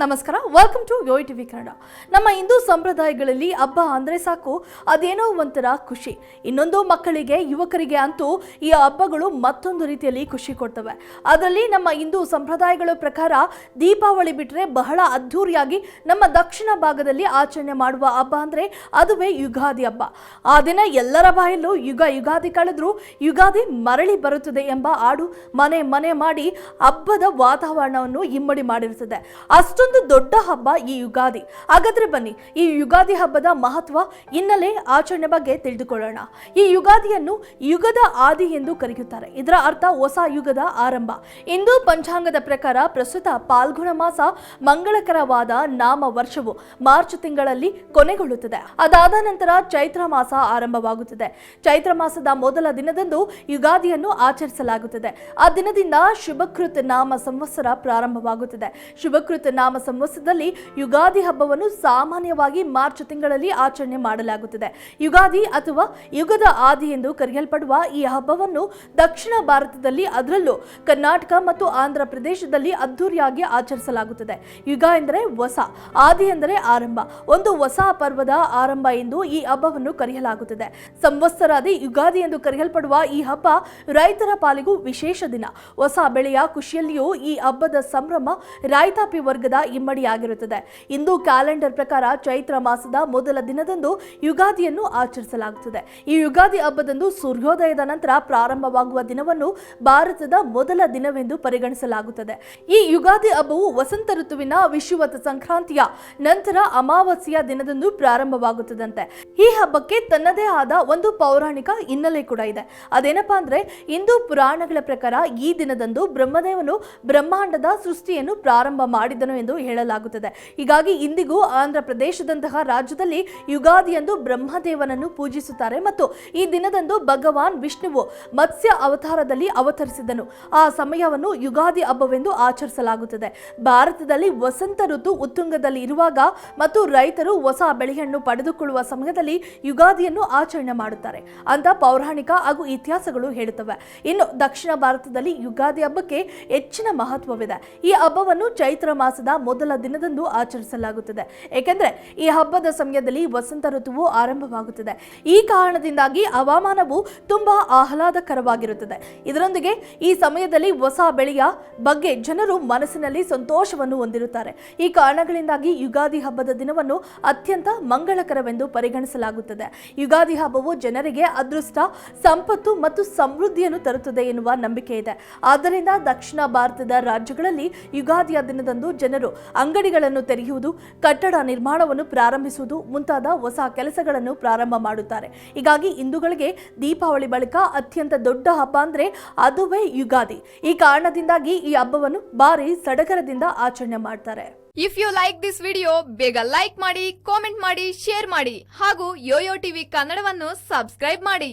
ನಮಸ್ಕಾರ welcome to yo TV Kannada ನಮ್ಮ ಹಿಂದೂ ಸಂಪ್ರದಾಯಗಳಲ್ಲಿ ಹಬ್ಬ ಅಂದರೆ ಸಾಕು, ಅದೇನೋ ಒಂಥರ ಖುಷಿ. ಇನ್ನೊಂದು ಮಕ್ಕಳಿಗೆ, ಯುವಕರಿಗೆ ಅಂತೂ ಈ ಹಬ್ಬಗಳು ಮತ್ತೊಂದು ರೀತಿಯಲ್ಲಿ ಖುಷಿ ಕೊಡ್ತವೆ. ಅದರಲ್ಲಿ ನಮ್ಮ ಹಿಂದೂ ಸಂಪ್ರದಾಯಗಳ ಪ್ರಕಾರ ದೀಪಾವಳಿ ಬಿಟ್ಟರೆ ಬಹಳ ಅದ್ಧೂರಿಯಾಗಿ ನಮ್ಮ ದಕ್ಷಿಣ ಭಾಗದಲ್ಲಿ ಆಚರಣೆ ಮಾಡುವ ಹಬ್ಬ ಅಂದರೆ ಅದುವೇ ಯುಗಾದಿ ಹಬ್ಬ. ಆ ದಿನ ಎಲ್ಲರ ಬಾಯಲ್ಲೂ ಯುಗ ಯುಗಾದಿ ಕಳೆದರೂ, ಯುಗಾದಿ ಮರಳಿ ಬರುತ್ತದೆ ಎಂಬ ಹಾಡು ಮನೆ ಮನೆ ಮಾಡಿ ಹಬ್ಬದ ವಾತಾವರಣವನ್ನು ಇಮ್ಮಡಿ ಮಾಡಿರುತ್ತದೆ. ಅಷ್ಟೊಂದು ದೊಡ್ಡ ಹಬ್ಬ ಈ ಯುಗಾದಿ. ಹಾಗಾದ್ರೆ ಬನ್ನಿ, ಈ ಯುಗಾದಿ ಹಬ್ಬದ ಮಹತ್ವ ಹಿನ್ನೆಲೆ ಆಚರಣೆ ಬಗ್ಗೆ ತಿಳಿದುಕೊಳ್ಳೋಣ. ಈ ಯುಗಾದಿಯನ್ನು ಯುಗದ ಆದಿ ಎಂದು ಕರೆಯುತ್ತಾರೆ. ಇದರ ಅರ್ಥ ಹೊಸ ಯುಗದ ಆರಂಭ. ಇಂದು ಪಂಚಾಂಗದ ಪ್ರಕಾರ ಪ್ರಸ್ತುತ ಪಾಲ್ಗುಣ ಮಾಸ ಮಂಗಳಕರವಾದ ನಾಮ ವರ್ಷವು ಮಾರ್ಚ್ ತಿಂಗಳಲ್ಲಿ ಕೊನೆಗೊಳ್ಳುತ್ತದೆ. ಅದಾದ ನಂತರ ಚೈತ್ರ ಮಾಸ ಆರಂಭವಾಗುತ್ತದೆ. ಚೈತ್ರ ಮಾಸದ ಮೊದಲ ದಿನದಂದು ಯುಗಾದಿಯನ್ನು ಆಚರಿಸಲಾಗುತ್ತದೆ. ಆ ದಿನದಿಂದ ಶುಭಕೃತ್ ನಾಮ ಸಂವತ್ಸರ ಪ್ರಾರಂಭವಾಗುತ್ತದೆ. ಶುಭಕೃತ್ ನಾಮ ಸಂವತ್ಸರದಲ್ಲಿ ಯುಗಾದಿ ಹಬ್ಬವನ್ನು ಸಾಮಾನ್ಯವಾಗಿ ಮಾರ್ಚ್ ತಿಂಗಳಲ್ಲಿ ಆಚರಣೆ ಮಾಡಲಾಗುತ್ತದೆ. ಯುಗಾದಿ ಅಥವಾ ಯುಗದ ಆದಿ ಎಂದು ಕರೆಯಲ್ಪಡುವ ಈ ಹಬ್ಬವನ್ನು ದಕ್ಷಿಣ ಭಾರತದಲ್ಲಿ ಅದರಲ್ಲೂ ಕರ್ನಾಟಕ ಮತ್ತು ಆಂಧ್ರ ಪ್ರದೇಶದಲ್ಲಿ ಅದ್ದೂರಿಯಾಗಿ ಆಚರಿಸಲಾಗುತ್ತದೆ. ಯುಗ ಎಂದರೆ ಹೊಸ, ಆದಿ ಎಂದರೆ ಆರಂಭ. ಒಂದು ಹೊಸ ಪರ್ವದ ಆರಂಭ ಎಂದು ಈ ಹಬ್ಬವನ್ನು ಕರೆಯಲಾಗುತ್ತದೆ. ಸಂವತ್ಸರಾದಿ ಯುಗಾದಿ ಎಂದು ಕರೆಯಲ್ಪಡುವ ಈ ಹಬ್ಬ ರೈತರ ಪಾಲಿಗೂ ವಿಶೇಷ ದಿನ. ಹೊಸ ಬೆಳೆಯ ಖುಷಿಯಲ್ಲಿಯೂ ಈ ಹಬ್ಬದ ಸಂಭ್ರಮ ರೈತಾಪಿ ವರ್ಗದ ಇಮ್ಮಡಿಯಾಗಿರುತ್ತದೆ ಇಂದು ಕ್ಯಾಲೆಂಡರ್ ಪ್ರಕಾರ ಚೈತ್ರ ಮಾಸದ ಮೊದಲ ದಿನದಂದು ಯುಗಾದಿಯನ್ನು ಆಚರಿಸಲಾಗುತ್ತದೆ. ಈ ಯುಗಾದಿ ಹಬ್ಬದಂದು ಸೂರ್ಯೋದಯದ ನಂತರ ಪ್ರಾರಂಭವಾಗುವ ದಿನವನ್ನು ಭಾರತದ ಮೊದಲ ದಿನವೆಂದು ಪರಿಗಣಿಸಲಾಗುತ್ತದೆ. ಈ ಯುಗಾದಿ ಹಬ್ಬವು ವಸಂತ ಋತುವಿನ ವಿಷುವತ ಸಂಕ್ರಾಂತಿಯ ನಂತರ ಅಮಾವಾಸ್ಯೆಯ ದಿನದಂದು ಪ್ರಾರಂಭವಾಗುತ್ತದಂತೆ. ಈ ಹಬ್ಬಕ್ಕೆ ತನ್ನದೇ ಆದ ಒಂದು ಪೌರಾಣಿಕ ಹಿನ್ನೆಲೆ ಕೂಡ ಇದೆ. ಅದೇನಪ್ಪ ಅಂದ್ರೆ ಹಿಂದೂ ಪುರಾಣಗಳ ಪ್ರಕಾರ ಈ ದಿನದಂದು ಬ್ರಹ್ಮದೇವನು ಬ್ರಹ್ಮಾಂಡದ ಸೃಷ್ಟಿಯನ್ನು ಪ್ರಾರಂಭ ಮಾಡಿದನು ಎಂದು ಹೇಳಲಾಗುತ್ತದೆ. ಹೀಗಾಗಿ ಇಂದಿಗೂ ಆಂಧ್ರ ಪ್ರದೇಶದಂತಹ ರಾಜ್ಯದಲ್ಲಿ ಯುಗಾದಿಯಂದು ಬ್ರಹ್ಮದೇವನನ್ನು ಪೂಜಿಸುತ್ತಾರೆ ಮತ್ತು ಈ ದಿನದಂದು ಭಗವಾನ್ ವಿಷ್ಣುವು ಮತ್ಸ್ಯ ಅವತಾರದಲ್ಲಿ ಅವತರಿಸಿದನು. ಆ ಸಮಯವನ್ನು ಯುಗಾದಿ ಹಬ್ಬವೆಂದು ಆಚರಿಸಲಾಗುತ್ತದೆ. ಭಾರತದಲ್ಲಿ ವಸಂತ ಋತು ಉತ್ತುಂಗದಲ್ಲಿ ಇರುವಾಗ ಮತ್ತು ರೈತರು ಹೊಸ ಬೆಳೆಯನ್ನು ಪಡೆದುಕೊಳ್ಳುವ ಸಮಯದಲ್ಲಿ ಯುಗಾದಿಯನ್ನು ಆಚರಣೆ ಮಾಡುತ್ತಾರೆ. ಅಂತ ಪೌರಾಣಿಕ ಹಾಗೂ ಇತಿಹಾಸಗಳು ಹೇಳುತ್ತವೆ. ಇನ್ನು ದಕ್ಷಿಣ ಭಾರತದಲ್ಲಿ ಯುಗಾದಿ ಹಬ್ಬಕ್ಕೆ ಹೆಚ್ಚಿನ ಮಹತ್ವವಿದೆ. ಈ ಹಬ್ಬವನ್ನು ಚೈತ್ರ ಮಾಸದ ಮೊದಲ ದಿನದಂದು ಆಚರಿಸಲಾಗುತ್ತದೆ. ಏಕೆಂದರೆ ಈ ಹಬ್ಬದ ಸಮಯದಲ್ಲಿ ವಸಂತ ಋತುವು ಆರಂಭವಾಗುತ್ತದೆ. ಈ ಕಾರಣದಿಂದಾಗಿ ಹವಾಮಾನವು ತುಂಬಾ ಆಹ್ಲಾದಕರವಾಗಿರುತ್ತದೆ. ಇದರೊಂದಿಗೆ ಈ ಸಮಯದಲ್ಲಿ ಹೊಸ ಬೆಳೆಯ ಬಗ್ಗೆ ಜನರು ಮನಸ್ಸಿನಲ್ಲಿ ಸಂತೋಷವನ್ನು ಹೊಂದಿರುತ್ತಾರೆ. ಈ ಕಾರಣಗಳಿಂದಾಗಿ ಯುಗಾದಿ ಹಬ್ಬದ ದಿನವನ್ನು ಅತ್ಯಂತ ಮಂಗಳಕರವೆಂದು ಪರಿಗಣಿಸಲಾಗುತ್ತದೆ. ಯುಗಾದಿ ಹಬ್ಬವು ಜನರಿಗೆ ಅದೃಷ್ಟ, ಸಂಪತ್ತು ಮತ್ತು ಸಮೃದ್ಧಿಯನ್ನು ತರುತ್ತದೆ ಎನ್ನುವ ನಂಬಿಕೆ ಇದೆ ಆದ್ದರಿಂದ ದಕ್ಷಿಣ ಭಾರತದ ರಾಜ್ಯಗಳಲ್ಲಿ ಯುಗಾದಿಯ ದಿನದಂದು ಜನರು ಅಂಗಡಿಗಳನ್ನು ತೆರೆಯುವುದು, ಕಟ್ಟಡ ನಿರ್ಮಾಣವನ್ನು ಪ್ರಾರಂಭಿಸುವುದು ಮುಂತಾದ ಹೊಸ ಕೆಲಸಗಳನ್ನು ಪ್ರಾರಂಭ ಮಾಡುತ್ತಾರೆ. ಹೀಗಾಗಿ ಹಿಂದೂಗಳಿಗೆ ದೀಪಾವಳಿ ಬಳಿಕ ಅತ್ಯಂತ ದೊಡ್ಡ ಹಬ್ಬ ಅಂದರೆ ಅದುವೇ ಯುಗಾದಿ. ಈ ಕಾರಣದಿಂದಾಗಿ ಈ ಹಬ್ಬವನ್ನು ಭಾರಿ ಸಡಗರದಿಂದ ಆಚರಣೆ ಮಾಡ್ತಾರೆ. If you like this video ಬೇಗ ಲೈಕ್ ಮಾಡಿ ಕಾಮೆಂಟ್ ಮಾಡಿ ಶೇರ್ ಮಾಡಿ ಹಾಗೂ ಯೋಯೋ ಟಿವಿ ಕನ್ನಡವನ್ನು ಸಬ್ಸ್ಕ್ರೈಬ್ ಮಾಡಿ.